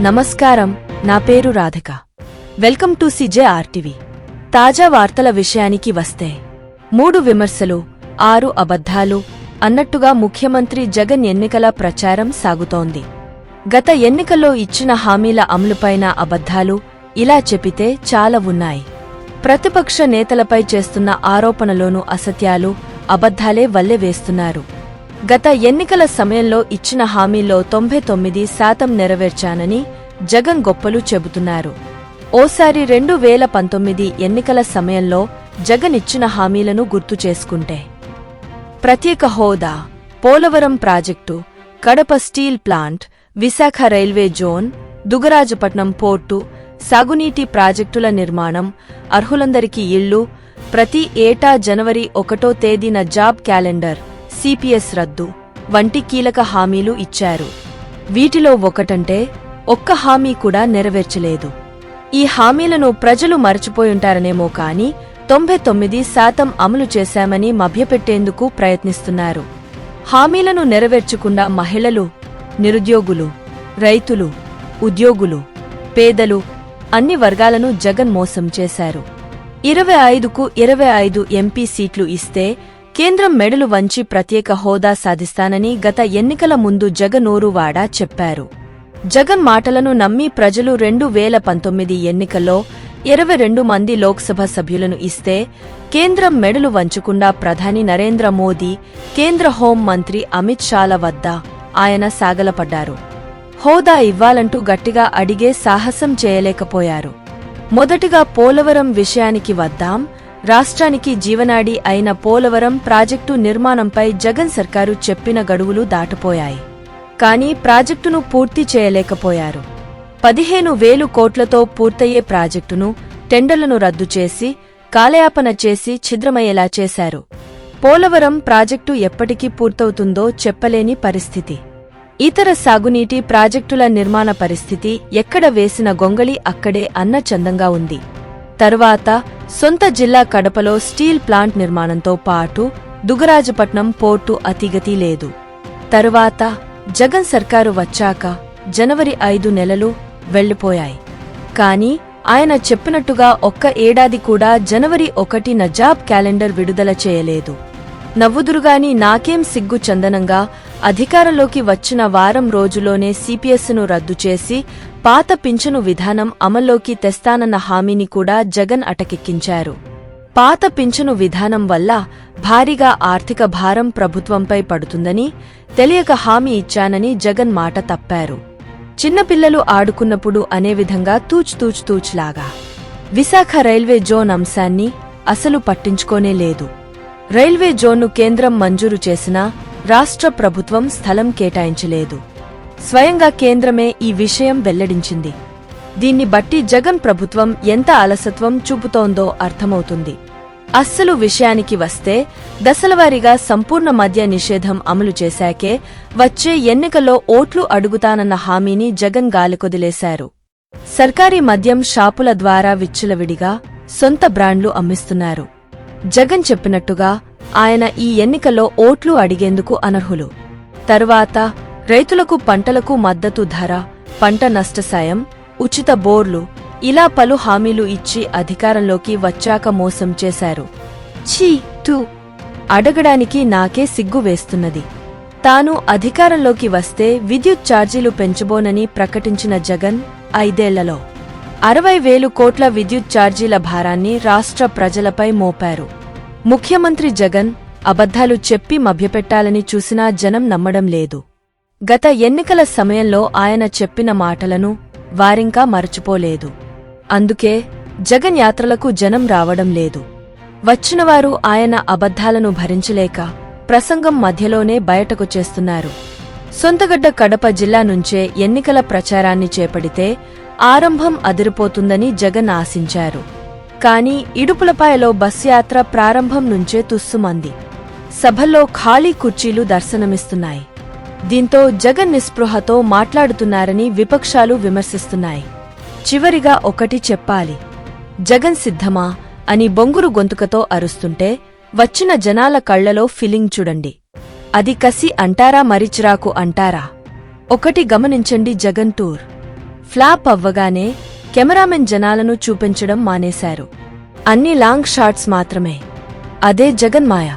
నమస్కారం నా పేరు Radhika. Welcome to CJ RTV. తాజా వార్తల విషయానికి వస్తే మూడు విమర్శలు ఆరు అబద్ధాలు అన్నట్టుగా ముఖ్యమంత్రి జగన్ ఎన్నికల ప్రచారం సాగుతోంది. గత ఎన్నికల్లో ఇచ్చిన హామీల అమలుపైన అబద్ధాలు ఇలా చెపితే చాలా ఉన్నాయి. ప్రతిపక్ష నేతలపై చేస్తున్న ఆరోపణలోనూ అసత్యాలు అబద్ధాలే వల్లె వేస్తున్నారు. గత ఎన్నికల సమయంలో ఇచ్చిన హామీల్లో తొంభై తొమ్మిది శాతం నెరవేర్చానని జగన్ గొప్పలు చెబుతున్నారు. ఓసారి రెండు వేల పంతొమ్మిది ఎన్నికల సమయంలో జగన్ ఇచ్చిన హామీలను గుర్తు చేసుకుంటే. ప్రత్యేక హోదా Polavaram project Kadapa steel plant Visakha railway zone Dugarajapatnam port సాగునీటి ప్రాజెక్టుల నిర్మాణం అర్హులందరికీ ఇళ్ళు ప్రతి ఏటా జనవరి ఒకటో తేదీన జాబ్ క్యాలెండర్ సిపిఎస్ రద్దు వంటి కీలక హామీలు ఇచ్చారు. వీటిలో ఒకటంటే ఒక్క హామీ కూడా నెరవేర్చలేదు. ఈ హామీలను ప్రజలు మరచిపోయుంటారనేమో కాని తొంభై తొమ్మిది శాతం అమలు చేశామని మభ్యపెట్టేందుకు ప్రయత్నిస్తున్నారు. హామీలను నెరవేర్చకుండా మహిళలు నిరుద్యోగులు రైతులు ఉద్యోగులు పేదలు అన్ని వర్గాలను జగన్ మోసం చేశారు. ఇరవై ఐదుకు ఇరవై ఐదు ఎంపీ సీట్లు ఇస్తే కేంద్రం మెడలు వంచి ప్రత్యేక హోదా సాధిస్తానని గత ఎన్నికల ముందు జగనోరువాడ చెప్పారు. జగన్ మాటలను నమ్మి ప్రజలు రెండు వేల పంతొమ్మిది ఎన్నికల్లో ఇరవై రెండు మంది లోక్సభ సభ్యులను ఇస్తే కేంద్రం మెడలు వంచకుండా ప్రధాని నరేంద్ర మోదీ కేంద్ర హోం మంత్రి అమిత్ షాల వద్ద ఆయన సాగలపడ్డారు. హోదా ఇవ్వాలంటూ గట్టిగా అడిగే సాహసం చేయలేకపోయారు. మొదటిగా పోలవరం విషయానికి వద్దాం రాష్ట్రానికి జీవనాడి అయిన పోలవరం ప్రాజెక్టు నిర్మాణంపై జగన్ సర్కారు చెప్పిన గడువులు దాటపోయాయి. కానీ ప్రాజెక్టును పూర్తి చేయలేకపోయారు. పదిహేను వేలు కోట్లతో పూర్తయ్యే ప్రాజెక్టును టెండర్లను రద్దు చేసి కాలయాపన చేసి ఛిద్రమయ్యేలా చేశారు. పోలవరం ప్రాజెక్టు ఎప్పటికీ పూర్తవుతుందో చెప్పలేని పరిస్థితి. ఇతర సాగునీటి ప్రాజెక్టుల నిర్మాణ పరిస్థితి ఎక్కడ వేసిన గొంగళి అక్కడే అన్న చందంగా ఉంది. తరువాత సొంత జిల్లా కడపలో స్టీల్ ప్లాంట్ నిర్మాణంతో పాటు దుగరాజపట్నం పోర్టు అతిగతి లేదు. తరువాత జగన్ సర్కారు వచ్చాక జనవరి ఐదు నెలలు వెళ్ళిపోయాయి కాని ఆయన చెప్పినట్టుగా ఒక్క ఏడాది కూడా జనవరి ఒకటి జాబ్ క్యాలెండర్ విడుదల చేయలేదు. నవ్వుదురుగాని నాకేం సిగ్గు చందనంగా అధికారంలోకి వచ్చిన వారం రోజులోనే సిపిఎస్ను రద్దు చేసి పాత పింఛను విధానం అమల్లోకి తెస్తానన్న హామీని కూడా జగన్ అటకెక్కించారు. పాత పింఛను విధానం వల్ల భారీగా ఆర్థిక భారం ప్రభుత్వంపై పడుతుందని తెలియక హామీ ఇచ్చానని జగన్ మాట తప్పారు. చిన్నపిల్లలు ఆడుకున్నప్పుడు అనే విధంగా తూచ్ తూచ్ విశాఖ రైల్వే జోన్ అంశాన్ని అసలు పట్టించుకోనే లేదు. రైల్వే జోన్ను కేంద్రం మంజూరు చేసినా రాష్ట్ర ప్రభుత్వం స్థలం కేటాయించలేదు. స్వయంగా కేంద్రమే ఈ విషయం వెల్లడించింది. దీన్ని బట్టి జగన్ ప్రభుత్వం ఎంత అలసత్వం చూపుతోందో అర్థమవుతుంది. అస్సలు విషయానికి వస్తే దశలవారీగా సంపూర్ణ మద్య నిషేధం అమలు చేశాకే వచ్చే ఎన్నికల్లో ఓట్లు అడుగుతానన్న హామీని జగన్ గాలికొదిలేశారు. సర్కారీ మద్యం షాపుల ద్వారా విచ్చలవిడిగా సొంత బ్రాండ్లు అమ్మిస్తున్నారు. జగన్ చెప్పినట్టుగా ఆయన ఈ ఎన్నికల్లో ఓట్లు అడిగేందుకు అనర్హులు. తరువాత రైతులకు పంటలకు మద్దతు ధర పంట నష్టసాయం ఉచిత బోర్లు ఇలా పలు హామీలు ఇచ్చి అధికారంలోకి వచ్చాక మోసం చేశారు. ఛీ తూ. అడగడానికి నాకే సిగ్గు వేస్తున్నది. తాను అధికారంలోకి వస్తే విద్యుత్ ఛార్జీలు పెంచబోనని ప్రకటించిన జగన్ ఐదేళ్ళలో అరవై వేలు కోట్ల విద్యుత్ ఛార్జీల భారాన్ని రాష్ట్ర ప్రజలపై మోపారు. ముఖ్యమంత్రి జగన్ అబద్ధాలు చెప్పి మభ్యపెట్టాలని చూసినా జనం నమ్మడం లేదు. గత ఎన్నికల సమయంలో ఆయన చెప్పిన మాటలను వారింకా మరచిపోలేదు. అందుకే జగన్ యాత్రలకు జనం రావడం లేదు. వచ్చినవారు ఆయన అబద్ధాలను భరించలేక ప్రసంగం మధ్యలోనే బయటకు చేస్తున్నారు. సొంతగడ్డ కడప జిల్లా నుంచే ఎన్నికల ప్రచారాన్ని చేపడితే ఆరంభం అదిరిపోతుందని జగన్ ఆశించారు. కాని ఇడుపులపాయలో బస్ యాత్ర ప్రారంభం నుంచే తుస్సుమంది. సభల్లో ఖాళీ కుర్చీలు దర్శనమిస్తున్నాయి. దీంతో జగన్ నిస్పృహతో మాట్లాడుతున్నారని విపక్షాలు విమర్శిస్తున్నాయి. చివరిగా ఒకటి చెప్పాలి. జగన్ సిద్ధమా? అని బొంగురు గొంతుకతో అరుస్తుంటే వచ్చిన జనాల కళ్ళలో ఫిలింగ్ చూడండి. అది కసి అంటారా మరిచిరాకు అంటారా? ఒకటి గమనించండి జగన్ టూర్. ఫ్లాప్ అవ్వగానే కెమెరామెన్ జనాలను చూపించడం మానేశారు. అన్ని లాంగ్ షాట్స్ మాత్రమే. అదే జగన్మాయ